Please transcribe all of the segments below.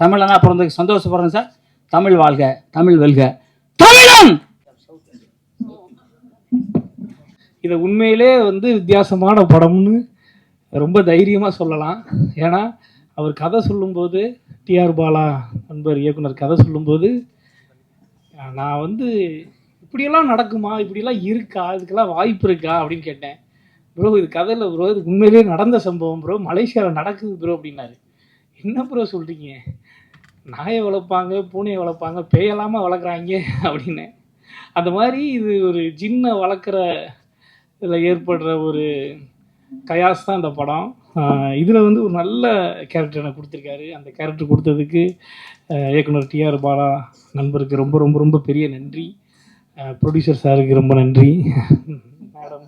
தமிழனா பிறந்ததுக்கு சந்தோஷப்படுறேன் சார். தமிழ் வாழ்க தமிழ் வெல்க. தமிழன்! இதை உண்மையிலே வந்து வித்தியாசமான படம்னு ரொம்ப தைரியமாக சொல்லலாம். ஏன்னா அவர் கதை சொல்லும்போது டிஆர் பாலா நண்பர் இயக்குனர் கதை சொல்லும்போது நான் வந்து இப்படியெல்லாம் நடக்குமா? இப்படியெல்லாம் இருக்கா? இதுக்கெல்லாம் வாய்ப்பு இருக்கா? அப்படின்னு கேட்டேன். ப்ரோ இது கதையில் ப்ரோ இது உண்மையிலேயே நடந்த சம்பவம் ப்ரோ. மலேசியாவில் நடக்குது ப்ரோ அப்படின்னாரு. என்ன ப்ரோ சொல்கிறீங்க நாயை வளர்ப்பாங்க பூனையை வளர்ப்பாங்க பேயலாமல் வளர்க்குறாங்க அப்படின்னு. அந்த மாதிரி இது ஒரு ஜின்னை வளர்க்குற இதில் ஏற்படுற ஒரு கயாஸ் தான் இந்த படம். இதில் வந்து ஒரு நல்ல கேரக்டர் எனக்கு கொடுத்துருக்காரு. அந்த கேரக்டர் கொடுத்ததுக்கு இயக்குனர் டிஆர் பாலா நண்பருக்கு ரொம்ப ரொம்ப ரொம்ப பெரிய நன்றி. ப்ரொடியூசர் சாருக்கு ரொம்ப நன்றி. மேடம்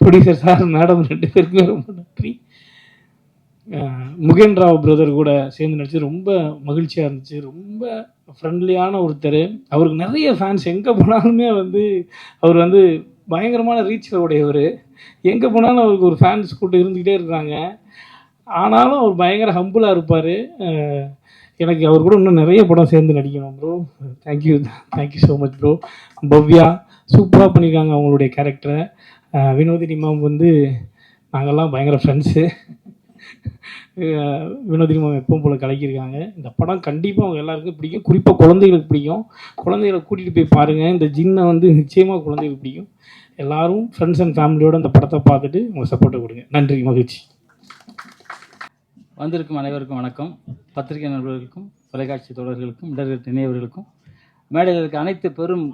ப்ரொடியூசர் சார் மேடம் ரெண்டு பேருக்குமே ரொம்ப நன்றி. முகேன் ராவ் பிரதர் கூட சேர்ந்து நடிச்சு ரொம்ப மகிழ்ச்சியாக இருந்துச்சு. ரொம்ப ஃப்ரெண்ட்லியான ஒருத்தர். அவருக்கு நிறைய ஃபேன்ஸ் எங்கே போனாலுமே வந்து அவர் வந்து பயங்கரமான ரீச்சில் உடையவர். எங்கே போனாலும் அவருக்கு ஒரு ஃபேன்ஸ் கூட்டம் இருந்துக்கிட்டே இருக்காங்க. ஆனாலும் அவர் பயங்கர ஹம்புளாக இருப்பார். எனக்கு அவர் கூட இன்னும் நிறைய படம் சேர்ந்து நடிக்கணும் bro thank you thank you so much bro Bhavya சூப்பராக பண்ணியிருக்காங்க அவங்களுடைய கேரக்டரை வினோதினி மேம் வந்து நாங்கள்லாம் பயங்கர ஃப்ரெண்ட்ஸு வினோதினி மேம் எப்பவும் போல் கலக்கியிருக்காங்க. இந்த படம் கண்டிப்பாக அவங்க எல்லாருக்கும் பிடிக்கும். குறிப்பாக குழந்தைகளுக்கு பிடிக்கும். குழந்தைகளை கூட்டிகிட்டு போய் பாருங்கள் இந்த ஜின்னை வந்து நிச்சயமாக குழந்தைகளுக்கு பிடிக்கும். எல்லாரும் ஃப்ரெண்ட்ஸ் அண்ட் ஃபேமிலியோட அந்த படத்தை பார்த்துட்டு உங்கள் சப்போர்ட்டை கொடுங்க. நன்றி மகிழ்ச்சி. வந்திருக்கும் அனைவருக்கும் வணக்கம். பத்திரிகை நண்பர்களுக்கும் தொலைக்காட்சி தொடர்களுக்கும் இடர்கள் இணையவர்களுக்கும் மேடையில் இருக்க அனைத்து பெரும்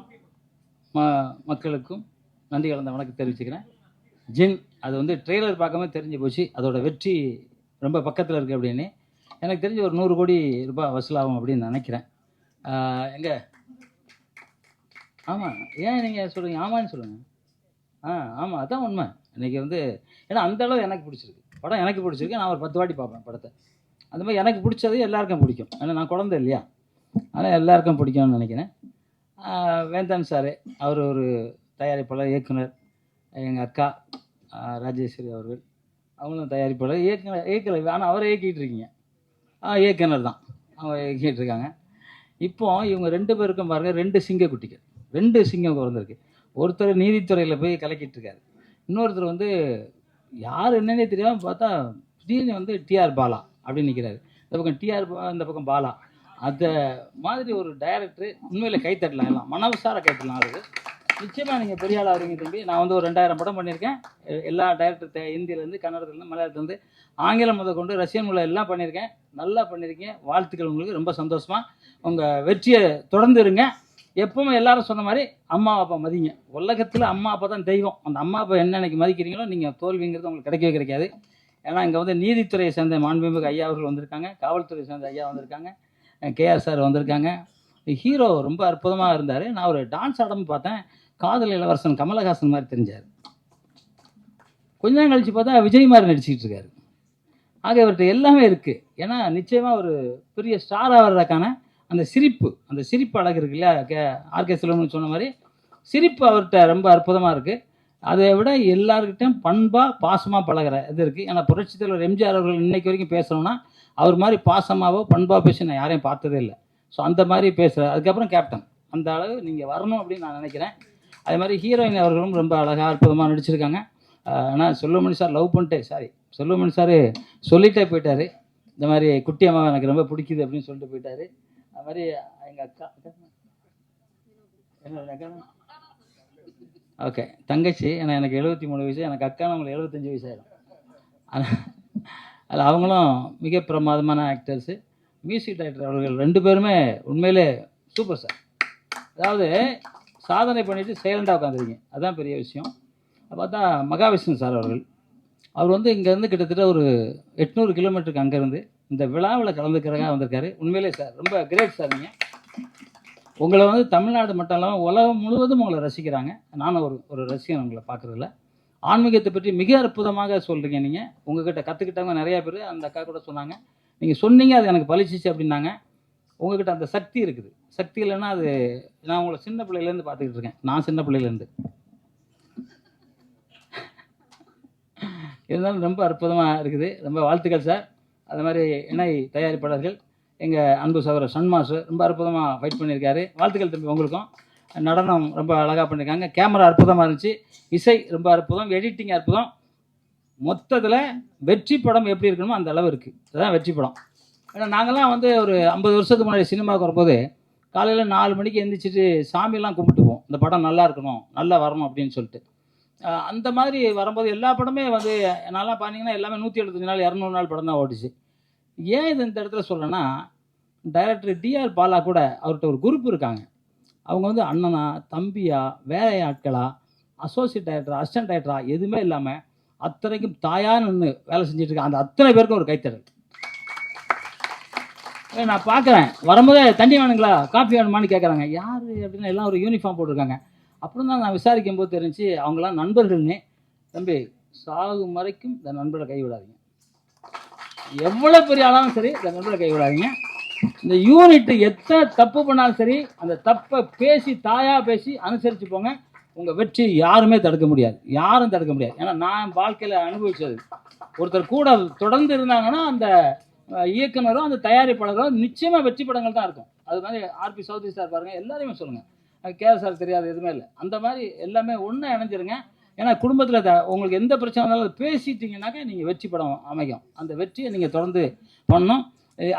ம மக்களுக்கும் நன்றி கலந்த வணக்கம் தெரிவிச்சுக்கிறேன். ஜின் அது வந்து ட்ரெய்லர் பார்க்காம தெரிஞ்சு போச்சு. அதோட வெற்றி ரொம்ப பக்கத்தில் இருக்குது அப்படின்னு. எனக்கு தெரிஞ்சு ஒரு நூறு கோடி ரூபாய் வசூலாகும் அப்படின்னு நினைக்கிறேன். எங்கே எங்க? ஆமாம் ஏன் நீங்கள் சொல்லுங்கள் ஆமான்னு சொல்லுங்கள் ஆ ஆமாம் அதான் உண்மை. இன்னைக்கு வந்து ஏன்னா அந்த அளவு எனக்கு பிடிச்சிருக்கு. படம் எனக்கு பிடிச்சிருக்கு. நான் ஒரு பத்து வாட்டி பார்ப்பேன் படத்தை. அந்த மாதிரி எனக்கு பிடிச்சது எல்லாருக்கும் பிடிக்கும். ஏன்னா நான் குழந்தை இல்லையா? அதனால் எல்லாருக்கும் பிடிக்கும்னு நினைக்கிறேன். வேந்தன் சார் அவர் ஒரு தயாரிப்பாளர் இயக்குனர். எங்கள் அக்கா ராஜேஸ்வரி அவர்கள். அவங்களும் தயாரிப்பாளர். இயக்க இயக்கலை ஆனால் அவரை இயக்கிட்டு இருக்கீங்க. ஆ இயக்குனர் தான். அவங்க இயக்கிட்டு இருக்காங்க. இப்போ இவங்க ரெண்டு பேருக்கும் பாருங்க ரெண்டு சிங்க குட்டிகள் ரெண்டு சிங்கம் பிறந்திருக்கு. ஒருத்தர் நீதித்துறையில் போய் கலக்கிட்டு இருக்காரு. இன்னொருத்தர் வந்து யார் என்னன்னே தெரியாமல் பார்த்தா திடீர்னு வந்து டிஆர் பாலா அப்படின்னு நிற்கிறாரு இந்த பக்கம் டிஆர் இந்த பக்கம் பாலா. அந்த மாதிரி ஒரு டைரக்டர் உண்மையில் கைத்தட்டலாம். எல்லாம் மனசார கைத்தட்டலாம். அது நிச்சயமாக நீங்கள் பெரிய ஆள் ஆகிறீங்க தம்பி. நான் வந்து ஒரு ரெண்டாயிரம் படம் பண்ணியிருக்கேன். எல்லா டைரக்டர் ஹிந்தியிலேருந்து கன்னடத்துலேருந்து மலையாளத்துலேருந்து ஆங்கிலம் முதல் கொண்டு ரஷ்யன் மொழி எல்லாம் பண்ணியிருக்கேன். நல்லா பண்ணியிருக்கீங்க. வாழ்த்துக்கள் உங்களுக்கு. ரொம்ப சந்தோஷமாக உங்கள் வெற்றியை தொடர்ந்து இருங்க. எப்பவுமே எல்லாரும் சொன்ன மாதிரி அம்மா அப்பா மதிங்க. உலகத்தில் அம்மா அப்பா தான் தெய்வம். அந்த அம்மா அப்பா என்ன அன்னைக்கு மதிக்கிறீங்களோ நீங்கள் தோல்விங்கிறது உங்களுக்கு கிடைக்கவே கிடைக்காது. ஏன்னா இங்கே வந்து நீதித்துறையை சேர்ந்த மாண்புமிகு ஐயா அவர்கள் வந்திருக்காங்க. காவல்துறையை சேர்ந்த ஐயா வந்திருக்காங்க. கேஆர் சார் வந்திருக்காங்க. ஹீரோ ரொம்ப அற்புதமாக இருந்தார். நான் ஒரு டான்ஸ் ஆடமும் பார்த்தேன். காதல் இளவரசன் கமலஹாசன் மாதிரி தெரிஞ்சார். கொஞ்ச நேரம் கழிச்சு பார்த்தா விஜய் மாதிரி நடிச்சிட்டு இருக்காரு. ஆக இவர்கிட்ட எல்லாமே இருக்குது ஏன்னா நிச்சயமாக ஒரு பெரிய ஸ்டாராக வர்றதுக்கான அந்த சிரிப்பு அந்த சிரிப்பு அழகு இருக்கு இல்லையா? கே ஆர்கே செல்வம்னு சொன்ன மாதிரி சிரிப்பு அவர்கிட்ட ரொம்ப அற்புதமாக இருக்குது அதை விட எல்லாருக்கிட்டையும் பண்பாக பாசமாக பழகுற இது இருக்குது ஏன்னா புரட்சித் தலைவர் எம்ஜிஆர் அவர்கள் இன்னைக்கு வரைக்கும் பேசணும்னா அவர் மாதிரி பாசமாகவோ பண்பாக பேசி நான் யாரையும் பார்த்ததே இல்லை. ஸோ அந்த மாதிரி பேசுகிறார் அதுக்கப்புறம் கேப்டன் அந்த அளவு நீங்கள் வரணும் அப்படின்னு நான் நினைக்கிறேன். அதே மாதிரி ஹீரோயின் அவர்களும் ரொம்ப அழகாக அற்புதமாக நடிச்சிருக்காங்க. ஆனால் செல்வமணி சார் லவ் பண்ணிட்டே சாரி செல்வமணி சார் சொல்லிட்டே போயிட்டார். இந்த மாதிரி குட்டி அம்மா எனக்கு ரொம்ப பிடிக்குது அப்படின்னு சொல்லிட்டு போயிட்டாரு. அது மாதிரி எங்கள் அக்கா என்ன ஓகே தங்கச்சி ஏன்னா எனக்கு எழுபத்தி மூணு வயசு எனக்கு அக்கா நம்மளுக்கு எழுபத்தஞ்சு வயசு ஆயிடும். அதில் அவங்களும் மிக பிரமாதமான ஆக்டர்ஸு மியூசிக் டைரக்டர் அவர்கள் ரெண்டு பேருமே உண்மையிலே சூப்பர் சார் அதாவது சாதனை பண்ணிவிட்டு சைலண்டாக உட்காந்துருக்கீங்க அதுதான் பெரிய விஷயம். பார்த்தா மகாவிஷ்ணு சார் அவர்கள். அவர் வந்து இங்கேருந்து கிட்டத்தட்ட ஒரு எட்நூறு கிலோமீட்டருக்கு அங்கேருந்து இந்த விழாவில் கலந்துக்கிறதுக்காக வந்திருக்காரு. உண்மையிலே சார் ரொம்ப கிரேட் சார் நீங்கள் உங்களை வந்து தமிழ்நாடு மட்டும் இல்லாமல் உலகம் முழுவதும் உங்களை ரசிக்கிறாங்க. நானும் ஒரு ஒரு ரசிகன் உங்களை பார்க்குறதில்ல. ஆன்மீகத்தை பற்றி மிக அற்புதமாக சொல்கிறீங்க நீங்கள் உங்ககிட்ட கற்றுக்கிட்டவங்க நிறையா பேர் அந்த அக்கா கூட சொன்னாங்க. நீங்கள் சொன்னீங்க அது எனக்கு பலிச்சிச்சு அப்படின்னாங்க. உங்ககிட்ட அந்த சக்தி இருக்குது. சக்தி இல்லைன்னா அது நான் உங்களை சின்ன பிள்ளையிலேருந்து பார்த்துக்கிட்டு இருக்கேன். நான் சின்ன பிள்ளையிலேருந்து. இருந்தாலும் ரொம்ப அற்புதமாக இருக்குது. ரொம்ப வாழ்த்துக்கள் சார். அது மாதிரி இணை தயாரிப்பாளர்கள் எங்கள் அன்பு சகோதரர் சன்மாஸ் ரொம்ப அற்புதமாக ஃபைட் பண்ணியிருக்காரு. வாழ்த்துக்கள் தம்பி உங்களுக்கும். நடனம் ரொம்ப அழகாக பண்ணியிருக்காங்க. கேமரா அற்புதமாக இருந்துச்சு. இசை ரொம்ப அற்புதம். எடிட்டிங் அற்புதம். மொத்தத்தில் வெற்றி படம் எப்படி இருக்கணுமோ அந்த அளவு இருக்குது அதுதான் வெற்றி படம். ஏன்னா நாங்கள்லாம் வந்து ஒரு ஐம்பது வருஷத்துக்கு முன்னாடி சினிமாவுக்கு வரும்போது காலையில் நாலு மணிக்கு எந்திரிச்சிட்டு சாமியெல்லாம் கும்பிட்டுவோம். இந்த படம் நல்லா இருக்கணும் நல்லா வரணும் அப்படின்னு சொல்லிட்டு. அந்த மாதிரி வரும்போது எல்லா படமே வந்து நல்லா பார்த்தீங்கன்னா எல்லாமே நூற்றி எழுபத்தஞ்சு நாள் இரநூறு நாள் படம் தான் ஓடிச்சு. ஏன் இது இந்த இடத்துல சொல்கிறேன்னா டைரக்டர் டிஆர் பாலா கூட அவர்கிட்ட ஒரு குரூப் இருக்காங்க. அவங்க வந்து அண்ணனா தம்பியா வேலை ஆட்களா அசோசியேட் டைரக்டரா அசிஸ்டன்ட் டைரக்டரா எதுவுமே இல்லாமல் அத்தனைக்கும் தாயான்னு நின்று வேலை செஞ்சுட்டு இருக்காங்க அந்த அத்தனை பேருக்கும் ஒரு கைத்தடல். நான் பார்க்குறேன். வரும்போதே தண்ணி வேணுங்களா? காஃபி வேணுமான்னு கேட்குறாங்க யார் அப்படின்னு எல்லாம் ஒரு யூனிஃபார்ம் போட்டிருக்காங்க. அப்புறம் தான் நான் விசாரிக்கும் போது தெரிஞ்சு அவங்களாம் நண்பர்கள்னே. தம்பி சாகும் வரைக்கும் இந்த நண்பரை கைவிடாதீங்க. எவ்வளோ பெரிய ஆளாலும் சரி இந்த நண்பரை கைவிடாதீங்க. இந்த யூனிட்டு எத்தனை தப்பு பண்ணாலும் சரி அந்த தப்பை பேசி தாயாக பேசி அனுசரித்து போங்க. உங்கள் வெற்றி யாருமே தடுக்க முடியாது. யாரும் தடுக்க முடியாது. ஏன்னா நான் வாழ்க்கையில் அனுபவித்தது ஒருத்தர் கூட தொடர்ந்து இருந்தாங்கன்னா அந்த இயக்குனரும் அந்த தயாரிப்பாளரும் நிச்சயமாக வெற்றி படங்கள் தான் இருக்கும். அது மாதிரி ஆர்பி சௌத்ரி சார் பாருங்கள் எல்லாரையுமே சொல்லுங்கள் கேஆர் சார் தெரியாது எதுவுமே இல்லை. அந்த மாதிரி எல்லாமே ஒன்றா இணைஞ்சிருங்க. ஏன்னா குடும்பத்தில் உங்களுக்கு எந்த பிரச்சனை இருந்தாலும் அதை நீங்கள் வெற்றி படம் அமைக்கும் அந்த வெற்றியை நீங்கள் தொடர்ந்து பண்ணணும்.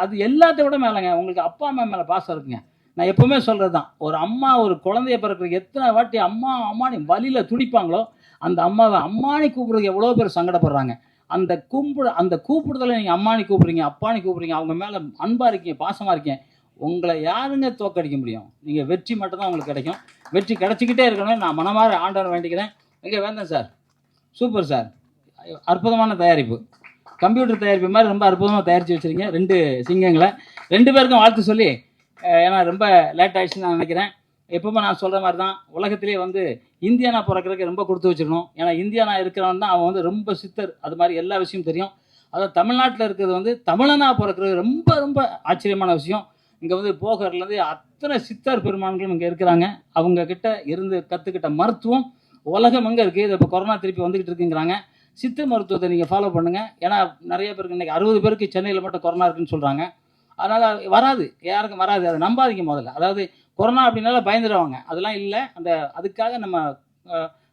அது எல்லாத்த விட மேலேங்க. உங்களுக்கு அப்பா அம்மா மேலே பாசம் இருக்குங்க. நான் எப்போவுமே சொல்கிறது தான் ஒரு அம்மா ஒரு குழந்தைய பிறக்கிறதுக்கு எத்தனை வாட்டி அம்மா அம்மானி வலியில் துடிப்பாங்களோ அந்த அம்மாவை அம்மானி கூப்பிட்றதுக்கு எவ்வளோ பேர் சங்கடப்படுறாங்க. அந்த கும்பிடு அந்த கூப்பிடுதலை நீங்கள் அம்மானி கூப்பிடுறீங்க அப்பானி கூப்பிடுறீங்க அவங்க மேலே அன்பாக இருக்கீங்க பாசமாக இருக்கீங்க உங்களை யாருங்க தோக்கடிக்க முடியும்? நீங்கள் வெற்றி மட்டும்தான் உங்களுக்கு கிடைக்கும். வெற்றி கிடச்சிக்கிட்டே இருக்கணும். நான் மனமாற ஆண்டவர் வேண்டிக்கிறேன். இங்கே வேந்தேன் சார்? Super sir. அற்புதமான தயாரிப்பு. கம்ப்யூட்டர் தயாரிப்பு மாதிரி ரொம்ப அற்புதமாக தயாரித்து வச்சுருக்கீங்க. ரெண்டு சிங்கங்களை. ரெண்டு பேருக்கும் வாழ்த்து சொல்லி ஏன்னா ரொம்ப லேட் ஆகிடுச்சுன்னு நான் நினைக்கிறேன். எப்பவுமே நான் சொல்கிற மாதிரி தான் உலகத்திலே வந்து இந்தியானா பிறக்கிறதுக்கு ரொம்ப கொடுத்து வச்சிடணும் ஏன்னா இந்தியானா இருக்கிறவன் தான் அவன் வந்து ரொம்ப சித்தர். அது மாதிரி எல்லா விஷயமும் தெரியும். அதாவது தமிழ்நாட்டில் இருக்கிறது வந்து தமிழனா பிறக்கிறது ரொம்ப ரொம்ப ஆச்சரியமான விஷயம். இங்கே வந்து போகர்லேருந்து அத்தனை சித்தர் பெருமான்களும் இங்கே இருக்கிறாங்க. அவங்க கிட்ட இருந்து கற்றுக்கிட்ட மருத்துவம் உலகம் எங்கே இருக்குது இது இப்போ கொரோனா திருப்பி வந்துக்கிட்டு இருக்குங்கிறாங்க. சித்த மருத்துவத்தை நீங்கள் ஃபாலோ பண்ணுங்கள் ஏன்னா நிறைய பேருக்கு இன்றைக்கி அறுபது பேருக்கு சென்னையில் மட்டும் கொரோனா இருக்குன்னு சொல்கிறாங்க அதனால் வராது. யாருக்கும் வராது. அதை நம்பாதீங்க முதல்ல. அதாவது கொரோனா அப்படின்னால பயந்துடுவாங்க அதெல்லாம் இல்லை. அந்த அதுக்காக நம்ம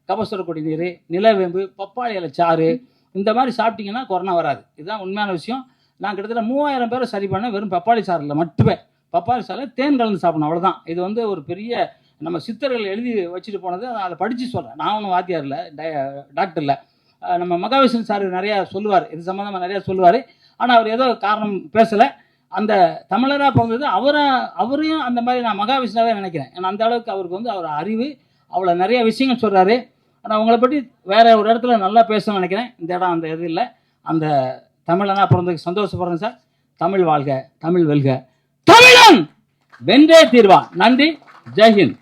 கபசுர குடிநீர் நிலவேம்பு பப்பாளி இலை சாறு இந்த மாதிரி சாப்பிட்டீங்கன்னா கொரோனா வராது. இதுதான் உண்மையான விஷயம். நான் கிட்டத்தட்ட மூவாயிரம் பேரை சரி பண்ண வெறும் பப்பாளி சாறில் மட்டுமே. பப்பாளி சாறில் தேன் கலந்து சாப்பிடணும். அவ்வளோதான் இது வந்து ஒரு பெரிய நம்ம சித்தர்கள் எழுதி வச்சுட்டு போனது. அதை அதை படித்து சொல்கிறேன் நான் ஒன்றும் வாத்தியார் இல்லை டாக்டர் இல்லை நம்ம மகாவிஷ்ணு சார் நிறையா சொல்லுவார். இது சம்மந்தமாக நிறையா சொல்லுவார். ஆனால் அவர் ஏதோ காரணம் பேசலை. அந்த தமிழராக பிறந்தது அவரை அவரையும் அந்த மாதிரி நான் மகாவிஷ்ணுவே நினைக்கிறேன். ஏன்னா அந்த அளவுக்கு அவருக்கு வந்து அவர் அறிவு அவ்வளோ நிறைய விஷயங்கள் சொல்கிறாரு ஆனால் உங்களை பற்றி வேறு ஒரு இடத்துல நல்லா பேசணும்னு நினைக்கிறேன். இந்த இடம் அந்த இது இல்லை. அந்த தமிழனா பிறந்ததுக்கு சந்தோஷப்படுறேன் சார். தமிழ் வாழ்க தமிழ் வெல்க. தமிழன்! வென்றே தீர்வான். நன்றி. ஜெய்ஹிந்த்